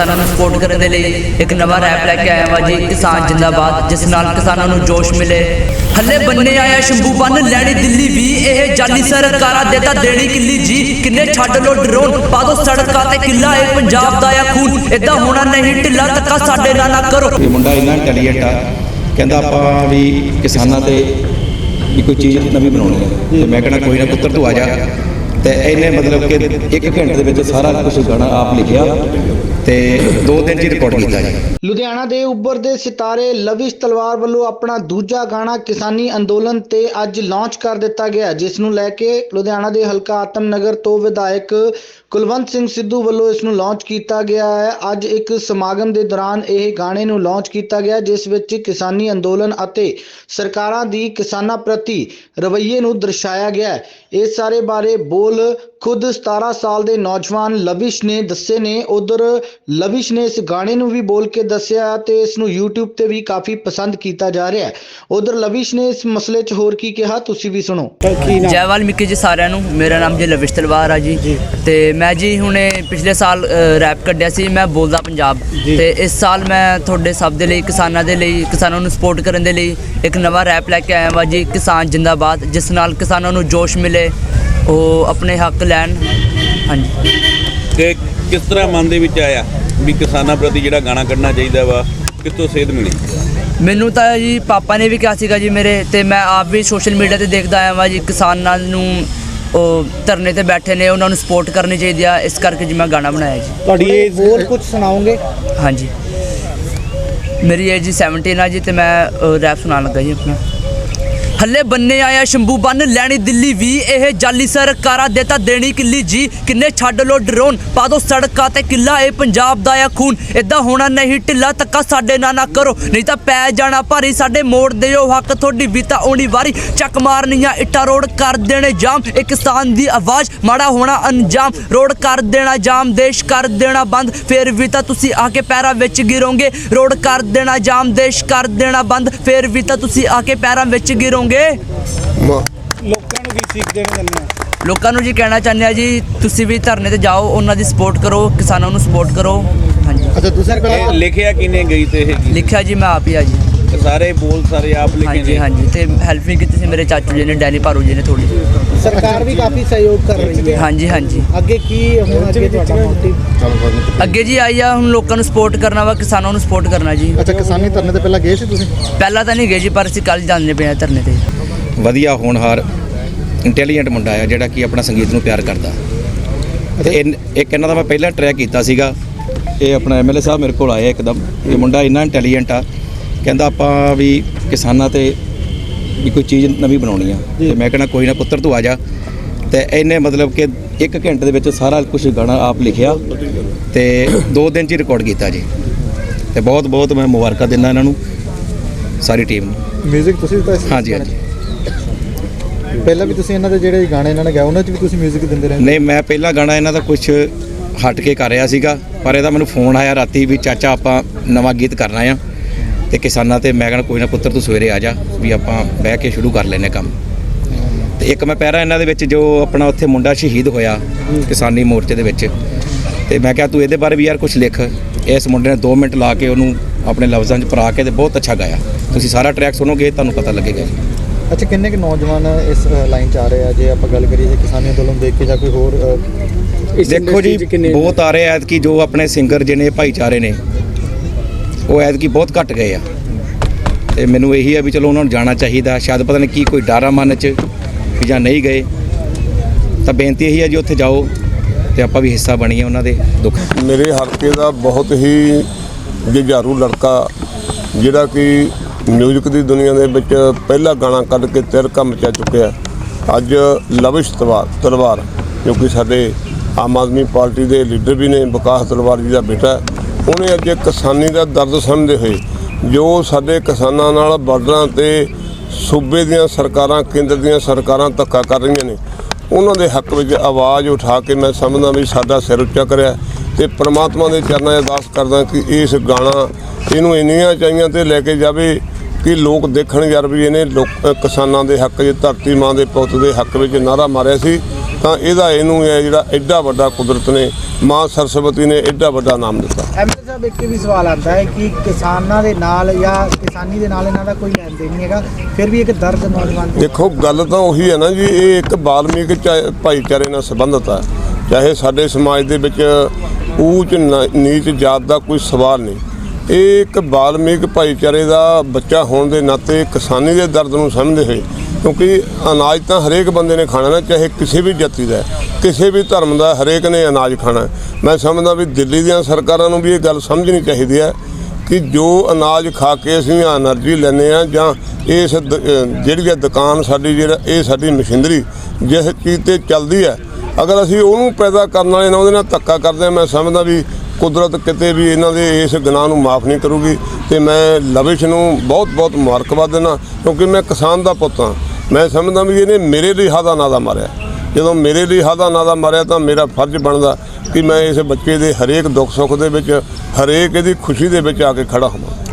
ਕਿਸਾਨਾਂ ਨੂੰ ਸਪੋਰਟ ਕਰਨ ਦੇ ਲਈ ਇੱਕ ਨਵਾਂ ਰੈਪ ਲੈ ਕੇ ਆਇਆ ਹਾਂ ਜੀ, ਕਿਸਾਨ ਜਿੰਦਾਬਾਦ, ਜਿਸ ਨਾਲ ਕਿਸਾਨਾਂ ਨੂੰ ਜੋਸ਼ ਮਿਲੇ। ਹੱਲੇ ਬੰਨੇ ਆਇਆ ਸ਼ੰਭੂ ਬੰਨ, ਲੈਣੀ ਦਿੱਲੀ ਵੀ, ਇਹ ਜਾਲੀ ਸਰਕਾਰਾਂ ਦੇ ਤਾਂ ਦੇਣੀ ਕਿੱਲੀ ਜੀ। ਕਿੰਨੇ ਛੱਡ ਲੋ ਡਰੋਨ, ਪਾ ਦੋ ਸੜਕਾਂ ਤੇ ਕਿੱਲਾ, ਇਹ ਪੰਜਾਬ ਦਾ ਆ ਖੂਨ। ਇਦਾਂ ਹੋਣਾ ਨਹੀਂ, ਢਿੱਲਾ ਧੱਕਾ ਸਾਡੇ ਨਾਲ ਨਾ ਕਰੋ। ਇਹ ਮੁੰਡਾ ਇੰਨਾ ਇੰਟੈਲੀਜੈਂਟ ਆ, ਕਹਿੰਦਾ ਆਪਾਂ ਵੀ ਕਿਸਾਨਾਂ ਤੇ ਵੀ ਕੋਈ ਚੀਜ਼ ਨਵੀਂ ਬਣਾਉਣੀ ਹੈ ਤੇ ਮੈਂ ਕਹਿੰਦਾ ਕੋਈ ਨਾ ਪੁੱਤਰ, ਤੂੰ ਆ ਜਾ। ਤੇ ਇਹਨੇ ਮਤਲਬ ਕਿ ਇੱਕ ਘੰਟੇ ਦੇ ਵਿੱਚ ਸਾਰਾ ਕੁਝ ਗਾਣਾ ਆਪ ਲਿਖਿਆ। ਤੇ ਦੋ ਦਿਨ ਚ ਰਿਕਾਰਡ ਕੀਤਾ ਜੀ। ਲੁਧਿਆਣਾ ਦੇ ਉੱਭਰਦੇ ਸਿਤਾਰੇ ਲਵਿਸ਼ ਤਲਵਾਰ ਵੱਲੋਂ ਆਪਣਾ ਦੂਜਾ ਗਾਣਾ ਕਿਸਾਨੀ ਅੰਦੋਲਨ ਤੇ ਅੱਜ ਲਾਂਚ ਕਰ ਦਿੱਤਾ ਗਿਆ, ਜਿਸ ਨੂੰ ਲੈ ਕੇ ਲੁਧਿਆਣਾ ਦੇ ਹਲਕਾ ਆਤਮ ਨਗਰ ਤੋਂ ਵਿਧਾਇਕ ਕੁਲਵੰਤ ਸਿੰਘ ਸਿੱਧੂ ਵੱਲੋਂ ਇਸ ਨੂੰ ਲਾਂਚ ਕੀਤਾ ਗਿਆ ਹੈ। ਅੱਜ ਇੱਕ ਸਮਾਗਮ ਦੇ ਦੌਰਾਨ ਇਹ ਗਾਣੇ ਨੂੰ ਲਾਂਚ ਕੀਤਾ ਗਿਆ ਜਿਸ ਵਿੱਚ ਕਿਸਾਨੀ ਅੰਦੋਲਨ ਅਤੇ ਸਰਕਾਰਾਂ ਦੀ ਕਿਸਾਨਾਂ ਪ੍ਰਤੀ ਰਵੱਈਏ ਨੂੰ ਦਰਸਾਇਆ ਗਿਆ ਹੈ। ਇਸ ਸਾਰੇ ਬਾਰੇ ਬੋਲ ਖੁਦ 17 ਸਾਲ ਦੇ ਨੌਜਵਾਨ ਲਵਿਸ਼ ਨੇ ਦੱਸੇ ਨੇ। ਉਧਰ ਲਵਿਸ਼ ਨੇ ਇਸ ਗਾਣੇ ਨੂੰ ਵੀ ਬੋਲ ਕੇ ਦੱਸਿਆ ਤੇ ਇਸ ਨੂੰ YouTube ਤੇ ਵੀ ਕਾਫੀ ਪਸੰਦ ਕੀਤਾ ਜਾ ਰਿਹਾ ਹੈ। ਉਧਰ ਲਵਿਸ਼ ਨੇ ਇਸ ਮਸਲੇ 'ਚ ਹੋਰ ਕੀ ਕਿਹਾ? ਤੁਸੀਂ ਵੀ ਸੁਣੋ। ਜੈ ਵਾਲਮੀਕੀ ਜੀ ਸਾਰਿਆਂ ਨੂੰ। ਮੇਰਾ ਨਾਮ ਜੀ ਲਵਿਸ਼ ਤਲਵਾਰ ਆ ਜੀ। ਤੇ ਮੈਂ ਜੀ ਹੁਣੇ ਪਿਛਲੇ ਸਾਲ ਰੈਪ ਕੱਢਿਆ ਸੀ ਮੈਂ ਬੋਲਦਾ ਪੰਜਾਬ। ਤੇ ਇਸ ਸਾਲ ਮੈਂ ਤੁਹਾਡੇ ਸਭ ਦੇ ਲਈ ਕਿਸਾਨਾਂ ਦੇ ਲਈ ਕਿਸਾਨਾਂ ਨੂੰ ਸਪੋਰਟ ਕਰਨ ਦੇ ਲਈ ਇੱਕ ਨਵਾਂ ਰੈਪ ਲੈ ਕੇ ਆਇਆ ਹਾਂ ਜੀ ਕਿਸਾਨ ਜਿੰਦਾਬਾਦ ਜਿਸ ਨਾਲ ਕਿਸਾਨਾਂ ਨੂੰ ਜੋਸ਼ ਮਿਲੇ ਉਹ ਆਪਣੇ ਹੱਕ ਲੈਣ। ਹਾਂਜੀ। ਕਿ ਕਿਸ ਤਰ੍ਹਾਂ ਮਨ ਦੇ ਵਿੱਚ ਆਇਆ ਵੀ ਕਿਸਾਨਾਂ ਪ੍ਰਤੀ ਜਿਹੜਾ ਗਾਣਾ ਕੱਢਣਾ ਚਾਹੀਦਾ ਵਾ ਕਿੱਥੋਂ ਸੇਧ ਮਿਲੀ? ਮੈਨੂੰ ਤਾਂ ਜੀ ਪਾਪਾ ਨੇ ਵੀ ਕਿਹਾ ਸੀਗਾ ਜੀ ਮੇਰੇ ਤੇ ਮੈਂ ਆਪ ਵੀ ਸੋਸ਼ਲ ਮੀਡੀਆ ਤੇ ਦੇਖਦਾ ਆਇਆ ਵਾਂ ਜੀ ਕਿਸਾਨਾਂ ਨੂੰ ਉਹ ਧਰਨੇ ਤੇ ਬੈਠੇ ਨੇ ਉਹਨਾਂ ਨੂੰ ਸਪੋਰਟ ਕਰਨੀ ਚਾਹੀਦੀ ਆ। ਇਸ ਕਰਕੇ ਜੀ ਮੈਂ ਗਾਣਾ ਬਣਾਇਆ ਜੀ। ਤੁਹਾਡੀ ਏਜ ਹੋਰ ਕੁਝ ਸੁਣਾਓਗੇ? ਹਾਂਜੀ। ਮੇਰੀ ਏਜ ਜੀ 17 ਆ ਜੀ ਤੇ ਮੈਂ ਰੈਪ ਸੁਣਾਉਣ ਲੱਗਾ ਜੀ ਆਪਣਾ। ਹੱਲੇ ਬੰਨੇ ਆਇਆ ਸ਼ੰਭੂ ਬੰਨ, ਲੈਣੀ ਦਿੱਲੀ ਵੀ, ਇਹ ਜਾਲੀ ਸਰਕਾਰਾਂ ਦੇ ਤਾਂ ਦੇਣੀ ਕਿੱਲੀ ਜੀ। ਕਿੰਨੇ ਛੱਡ ਲੋ ਡਰੋਨ, ਪਾ ਦੋ ਸੜਕਾਂ ਤੇ ਕਿੱਲਾ, ਇਹ ਪੰਜਾਬ ਦਾ ਆ ਖੂਨ। ਇਦਾਂ ਹੋਣਾ ਨਹੀਂ, ਢਿੱਲਾ ਤੱਕਾ ਸਾਡੇ ਨਾਲ ਨਾ ਕਰੋ। ਨਹੀਂ ਤਾਂ ਪੈ ਜਾਣਾ ਭਾਰੀ, ਸਾਡੇ ਮੋੜ ਦਿਓ ਹੱਕ, ਤੁਹਾਡੀ ਵੀ ਤਾਂ ਆਉਣੀ ਵਾਰੀ। ਚੱਕ ਮਾਰਨੀਆਂ ਇੱਟਾਂ, ਰੋਡ ਕਰ ਦੇਣੇ ਜਾਮ। ਇੱਕ ਕਿਸਾਨ ਦੀ ਆਵਾਜ਼, ਮਾੜਾ ਹੋਣਾ ਅੰਜਾਮ। ਰੋਡ ਕਰ ਦੇਣਾ ਜਾਮ, ਦੇਸ਼ ਕਰ ਦੇਣਾ ਬੰਦ। ਫੇਰ ਵੀ ਤਾਂ ਤੁਸੀਂ ਆ ਕੇ ਪੈਰਾਂ ਵਿੱਚ ਗਿਰੋਗੇ। ਰੋਡ ਕਰ ਦੇਣਾ ਜਾਮ, ਦੇਸ਼ ਕਰ ਦੇਣਾ ਬੰਦ। ਫੇਰ ਵੀ ਤਾਂ ਤੁਸੀਂ ਆ ਕੇ ਪੈਰਾਂ ਵਿੱਚ ਗਿਰੋਗੇ। ਲੋਕਾਂ ਨੂੰ ਕੀ ਸਿੱਖ ਦੇਣਾ ਚਾਹੁੰਦੇ ਹੋ? ਲੋਕਾਂ ਨੂੰ ਜੀ ਕਹਿਣਾ ਚਾਹੁੰਦੇ ਆ ਜੀ ਤੁਸੀਂ ਵੀ ਧਰਨੇ ਤੇ ਜਾਓ ਉਹਨਾਂ ਦੀ ਸਪੋਰਟ ਕਰੋ ਕਿਸਾਨਾਂ ਨੂੰ ਸਪੋਰਟ ਕਰੋ। ਹਾਂਜੀ। ਅੱਛਾ ਦੂਸਰਾ ਇਹ ਲਿਖਿਆ ਕਿਨੇ ਗਈ ਤੇ ਇਹ ਗੀਤ? ਲਿਖਿਆ ਜੀ ਮੈਂ ਆਪ ਹੀ ਆ ਜੀ। ਸਾਰੇ ਬੋਲ ਸਾਰੇ ਆਪ ਲਿਖੇ ਹਾਂਜੀ ਨੇ। ਹਾਂਜੀ ਤੇ ਹੈਲਪ ਵੀ ਕੀਤੀ ਸੀ ਮੇਰੇ ਚਾਚੂ ਜੀ ਨੇ ਡੈਨੀ ਭਾਰੂ ਜੀ ਨੇ ਥੋੜੀ ਸਰਕਾਰ ਵੀ ਕਾਫੀ ਸਹਿਯੋਗ ਕਰ ਰਹੀ ਹੈ। ਹਾਂਜੀ ਹਾਂਜੀ। ਅੱਗੇ ਕੀ ਹੁਣ ਅੱਗੇ ਤੁਹਾਡਾ ਮੋਟਿਵ? ਅੱਗੇ ਜੀ ਆਈ ਆ ਹੁਣ ਲੋਕਾਂ ਨੂੰ ਸਪੋਰਟ ਕਰਨਾ ਵਾ ਕਿਸਾਨਾਂ ਨੂੰ ਸਪੋਰਟ ਕਰਨਾ ਜੀ। ਅੱਛਾ ਕਿਸਾਨੀ ਧਰਨੇ ਤੇ ਪਹਿਲਾਂ ਗਏ ਸੀ ਤੁਸੀਂ? ਪਹਿਲਾਂ ਤਾਂ ਨਹੀਂ ਗਏ ਜੀ ਪਰ ਅਸੀਂ ਕੱਲ ਜਾਂਦੇ ਪਏ ਆ ਧਰਨੇ ਤੇ। ਵਧੀਆ ਹੋਣਹਾਰ ਇੰਟੈਲੀਜੈਂਟ ਮੁੰਡਾ ਆ ਜਿਹੜਾ ਕਿ ਆਪਣਾ ਸੰਗੀਤ ਨੂੰ ਪਿਆਰ ਕਰਦਾ। ਤੇ ਇੱਕ ਇਹਨਾਂ ਦਾ ਮੈਂ ਪਹਿਲਾਂ ਟਰੈਕ ਕੀਤਾ ਸੀਗਾ। ਇਹ ਆਪਣਾ ਐਮਐਲਏ ਸਾਹਿਬ ਮੇਰੇ ਕੋਲ ਆਏ ਇੱਕਦਮ। ਇਹ ਮੁੰਡਾ ਇੰਨਾ ਇੰਟੈਲੀਜੈਂਟ ਆ ਕਹਿੰਦਾ ਆਪਾਂ ਵੀ ਕਿਸਾਨਾਂ ਤੇ ਵੀ ਕੋਈ ਚੀਜ਼ ਨਵੀਂ ਬਣਾਉਣੀ ਆ। ਤੇ ਮੈਂ ਕਹਿੰਦਾ ਕੋਈ ਨਾ ਪੁੱਤਰ ਤੂੰ ਆ ਜਾ। ਤੇ ਇਹਨੇ ਮਤਲਬ ਕਿ ਇੱਕ ਘੰਟੇ ਦੇ ਵਿੱਚ ਸਾਰਾ ਕੁਝ ਗਾਣਾ ਆਪ ਲਿਖਿਆ। ਤੇ ਦੋ ਦਿਨ ਚ ਰਿਕਾਰਡ ਕੀਤਾ ਜੀ। ਤੇ ਬਹੁਤ ਬਹੁਤ ਮੈਂ ਮੁਬਾਰਕਾਂ ਦਿੰਦਾ ਇਹਨਾਂ ਨੂੰ ਸਾਰੀ ਟੀਮ ਨੂੰ। ਮਿਊਜ਼ਿਕ ਤੁਸੀਂ ਸੀ? ਹਾਂਜੀ ਹਾਂਜੀ। ਪਹਿਲਾਂ ਵੀ ਤੁਸੀਂ ਇਹਨਾਂ ਦੇ ਜਿਹੜੇ ਗਾਣੇ ਇਹਨਾਂ ਨੇ ਗਾਏ, ਉਹਨਾਂ 'ਚ ਵੀ ਤੁਸੀਂ ਮਿਊਜ਼ਿਕ ਦਿੰਦੇ ਰਹੇ ਨਹੀਂ, ਮੈਂ ਪਹਿਲਾ ਗਾਣਾ ਇਹਨਾਂ ਦਾ ਕੁਝ ਹਟ ਕੇ ਕਰ ਰਿਹਾ ਸੀਗਾ, ਪਰ ਇਹਦਾ ਮੈਨੂੰ ਫੋਨ ਆਇਆ ਰਾਤੀ ਵੀ, ਚਾਚਾ, ਆਪਾਂ ਨਵਾਂ ਗੀਤ ਕਰਨਾ ਆ ਤੇ ਕਿਸਾਨਾਂ ਤੇ ਮੈਂ ਕਹਿੰਦਾ ਕੋਈ ਨਾ ਪੁੱਤਰ, ਤੂੰ ਸਵੇਰੇ ਆ ਜਾ, ਵੀ ਆਪਾਂ ਬਹਿ ਕੇ ਸ਼ੁਰੂ ਕਰ ਲੈਨੇ ਕੰਮ। ਤੇ ਇੱਕ ਮੈਂ ਪਹਿਰਾ ਇਹਨਾਂ ਦੇ ਵਿੱਚ, ਜੋ ਆਪਣਾ ਉੱਥੇ ਮੁੰਡਾ ਸ਼ਹੀਦ ਹੋਇਆ, ਕਿਸਾਨੀ ਮੋਰਚੇ ਦੇ ਵਿੱਚ। ਤੇ ਮੈਂ ਕਿਹਾ, ਤੂੰ ਇਹਦੇ ਬਾਰੇ ਵੀ ਯਾਰ ਕੁਝ ਲਿਖ। ਇਸ ਮੁੰਡੇ ਨੇ 2 ਮਿੰਟ ਲਾ ਕੇ ਉਹਨੂੰ ਆਪਣੇ ਲਫ਼ਜ਼ਾਂ 'ਚ ਪਰਾ ਕੇ ਤੇ ਬਹੁਤ ਅੱਛਾ ਗਾਇਆ। ਤੁਸੀਂ ਸਾਰਾ ਟਰੈਕ ਸੁਣੋਗੇ, ਤੁਹਾਨੂੰ ਪਤਾ ਲੱਗੇਗਾ। ਅੱਛਾ ਕਿੰਨੇ ਕੁ ਨੌਜਵਾਨ ਇਸ ਲਾਈਨ 'ਚ ਆ ਰਹੇ ਆ? ਜੇ ਆਪਾਂ ਗੱਲ ਕਰੀਏ ਜੇ ਕਿਸਾਨੀ ਅੰਦੋਲਨ ਦੇਖ ਕੇ ਜਾਂ ਕੋਈ ਹੋਰ ਦੇਖੋ ਜੀ ਬਹੁਤ ਆ ਰਹੇ ਐਤ ਕਿ ਜੋ ਆਪਣੇ ਸਿੰਗਰ ਜਿਹਨੇ ਭਾਈਚਾਰੇ ਨੇ ਉਹ ਐਤ ਕੀ ਬਹੁਤ ਘਟ ਗਏ ਆ। ਤੇ ਮੈਨੂੰ ਇਹੀ ਆ ਵੀ ਚਲੋ ਉਹਨਾਂ ਨੂੰ ਜਾਣਾ ਚਾਹੀਦਾ। ਸ਼ਾਇਦ ਪਤਾ ਨਹੀਂ ਕੀ ਕੋਈ ਡਰ ਆ ਮਨ 'ਚ ਵੀ ਜਾਂ ਨਹੀਂ ਗਏ। ਤਾਂ ਬੇਨਤੀ ਇਹੀ ਆ ਜੀ ਉੱਥੇ ਜਾਓ ਤੇ ਆਪਾਂ ਵੀ ਹਿੱਸਾ ਬਣੀਏ ਉਹਨਾਂ ਦੇ ਦੁੱਖ। ਮੇਰੇ ਹਲਕੇ ਦਾ ਬਹੁਤ ਹੀ ਜੁਝਾਰੂ ਲੜਕਾ ਜਿਹੜਾ ਕਿ ਮਿਊਜ਼ਿਕ ਦੀ ਦੁਨੀਆ ਦੇ ਵਿੱਚ ਪਹਿਲਾ ਗਾਣਾ ਕੱਢ ਕੇ ਤਿਰਕਾ ਮਚਾ ਚੁੱਕਿਆ। ਅੱਜ ਲਵਿਸ਼ ਤਲਵਾਰ ਤਲਵਾਰ, ਜੋ ਕਿ ਸਾਡੇ ਆਮ ਆਦਮੀ ਪਾਰਟੀ ਦੇ ਲੀਡਰ ਵੀ ਨੇ, ਵਿਕਾਸ ਤਲਵਾਰ ਜੀ ਦਾ ਬੇਟਾ। ਉਹਨੇ ਅੱਜ ਕਿਸਾਨੀ ਦਾ ਦਰਦ ਸਮਝਦੇ ਹੋਏ, ਜੋ ਸਾਡੇ ਕਿਸਾਨਾਂ ਨਾਲ ਬਾਰਡਰਾਂ ਤੇ ਸੂਬੇ ਦੀਆਂ ਸਰਕਾਰਾਂ, ਕੇਂਦਰ ਦੀਆਂ ਸਰਕਾਰਾਂ ਧੱਕਾ ਕਰ ਰਹੀਆਂ ਨੇ, ਉਹਨਾਂ ਦੇ ਹੱਕ ਵਿੱਚ ਆਵਾਜ਼ ਉਠਾ ਕੇ ਮੈਂ ਸਮਝਦਾ ਵੀ ਸਾਡਾ ਸਿਰ ਉੱਚਾ ਕਰਿਆ। ਤੇ ਪ੍ਰਮਾਤਮਾ ਦੇ ਚਰਨਾਂ 'ਚ ਅਰਦਾਸ ਕਰਦਾ ਕਿ ਇਸ ਗਾਣਾ ਇਹਨੂੰ ਇੰਨੀਆਂ ਚਾਹੀਆਂ ਤੇ ਲੈ ਕੇ ਜਾਵੇ ਕਿ ਲੋਕ ਦੇਖਣ ਯਾਰ ਵੀ ਇਹਨੇ ਲੋਕ ਕਿਸਾਨਾਂ ਦੇ ਹੱਕ 'ਚ ਧਰਤੀ ਮਾਂ ਦੇ ਪੁੱਤ ਦੇ ਹੱਕ ਵਿੱਚ ਨਾਰਾ ਮਾਰਿਆ ਸੀ। ਤਾਂ ਇਹਦਾ ਇਹਨੂੰ ਹੈ ਜਿਹੜਾ ਐਡਾ ਵੱਡਾ ਕੁਦਰਤ ਨੇ ਮਾਂ ਸਰਸਵਤੀ ਨੇ ਐਡਾ ਵੱਡਾ ਨਾਮ ਦਿੱਤਾ। ਐਮਐਲਏ ਸਾਹਿਬ ਇੱਕ ਵੀ ਸਵਾਲ ਆਉਂਦਾ ਹੈ ਕਿ ਕਿਸਾਨਾਂ ਦੇ ਨਾਲ ਜਾਂ ਕਿਸਾਨੀ ਦੇ ਨਾਲ ਇਹਨਾਂ ਦਾ ਕੋਈ ਲੈਣ ਦੇਣ ਨਹੀਂ ਹੈਗਾ ਫਿਰ ਵੀ ਇੱਕ ਦਰਦ ਨੌਜਵਾਨ ਦੇਖੋ ਗੱਲ ਤਾਂ ਉਹੀ ਹੈ ਨਾ ਜੀ ਇਹ ਇੱਕ ਬਾਲਮੀਕ ਭਾਈਚਾਰੇ ਨਾਲ ਸੰਬੰਧਿਤ ਹੈ ਚਾਹੇ ਸਾਡੇ ਸਮਾਜ ਦੇ ਵਿੱਚ ਊਚ ਨੀਚ ਜਾਤ ਦਾ ਕੋਈ ਸਵਾਲ ਨਹੀਂ। ਇਹ ਇੱਕ ਬਾਲਮੀਕ ਭਾਈਚਾਰੇ ਦਾ ਬੱਚਾ ਹੋਣ ਦੇ ਨਾਤੇ ਕਿਸਾਨੀ ਦੇ ਦਰਦ ਨੂੰ ਸਮਝਦੇ ਹੋਏ, ਕਿਉਂਕਿ ਅਨਾਜ ਤਾਂ ਹਰੇਕ ਬੰਦੇ ਨੇ ਖਾਣਾ ਨਾ, ਚਾਹੇ ਕਿਸੇ ਵੀ ਜਾਤੀ ਦਾ ਕਿਸੇ ਵੀ ਧਰਮ ਦਾ ਹਰੇਕ ਨੇ ਅਨਾਜ ਖਾਣਾ ਮੈਂ ਸਮਝਦਾ ਵੀ ਦਿੱਲੀ ਦੀਆਂ ਸਰਕਾਰਾਂ ਨੂੰ ਵੀ ਇਹ ਗੱਲ ਸਮਝਣੀ ਚਾਹੀਦੀ ਹੈ ਕਿ ਜੋ ਅਨਾਜ ਖਾ ਕੇ ਅਸੀਂ એનર્ਜੀ ਲੈਨੇ ਆ ਜਾਂ ਇਸ ਜਿਹੜੀ ਦੁਕਾਨ ਸਾਡੀ, ਜਿਹੜਾ ਇਹ ਸਾਡੀ ਮਸ਼ੀਨਰੀ, ਜਿਸ ਚੀਜ਼ ਤੇ ਚੱਲਦੀ ਹੈ ਅਗਰ ਅਸੀਂ ਉਹਨੂੰ ਪੈਦਾ ਕਰਨ ਵਾਲੇ ਨਾਲ ਉਹਦੇ ਨਾਲ ਧੱਕਾ ਕਰਦੇ ਹਾਂ, ਮੈਂ ਸਮਝਦਾ ਵੀ ਕੁਦਰਤ ਕਿਤੇ ਵੀ ਇਹਨਾਂ ਦੇ ਇਸ ਗੁਨਾਹ ਨੂੰ ਮਾਫ ਨਹੀਂ ਕਰੂਗੀ ਤੇ ਮੈਂ ਲਵਿਸ਼ ਨੂੰ ਬਹੁਤ ਬਹੁਤ ਮੁਬਾਰਕਬਾਦ ਦਿੰਦਾ ਕਿਉਂਕਿ ਮੈਂ ਕਿਸਾਨ ਦਾ ਪੁੱਤ ਹਾਂ। ਮੈਂ ਸਮਝਦਾ ਵੀ ਇਹਨੇ ਮੇਰੇ ਲਈ ਹਾਦਾ ਨਾਦਾ ਮਾਰਿਆ। ਜਦੋਂ ਮੇਰੇ ਲਈ ਹਾਦਾ ਨਾਦਾ ਮਾਰਿਆ ਤਾਂ ਮੇਰਾ ਫਰਜ਼ ਬਣਦਾ ਕਿ ਮੈਂ ਇਸ ਬੱਚੇ ਦੇ ਹਰੇਕ ਦੁੱਖ ਸੁੱਖ ਦੇ ਵਿੱਚ, ਹਰੇਕ ਇਹਦੀ ਖੁਸ਼ੀ ਦੇ ਵਿੱਚ ਆ ਕੇ ਖੜਾ ਹੋਵਾਂ।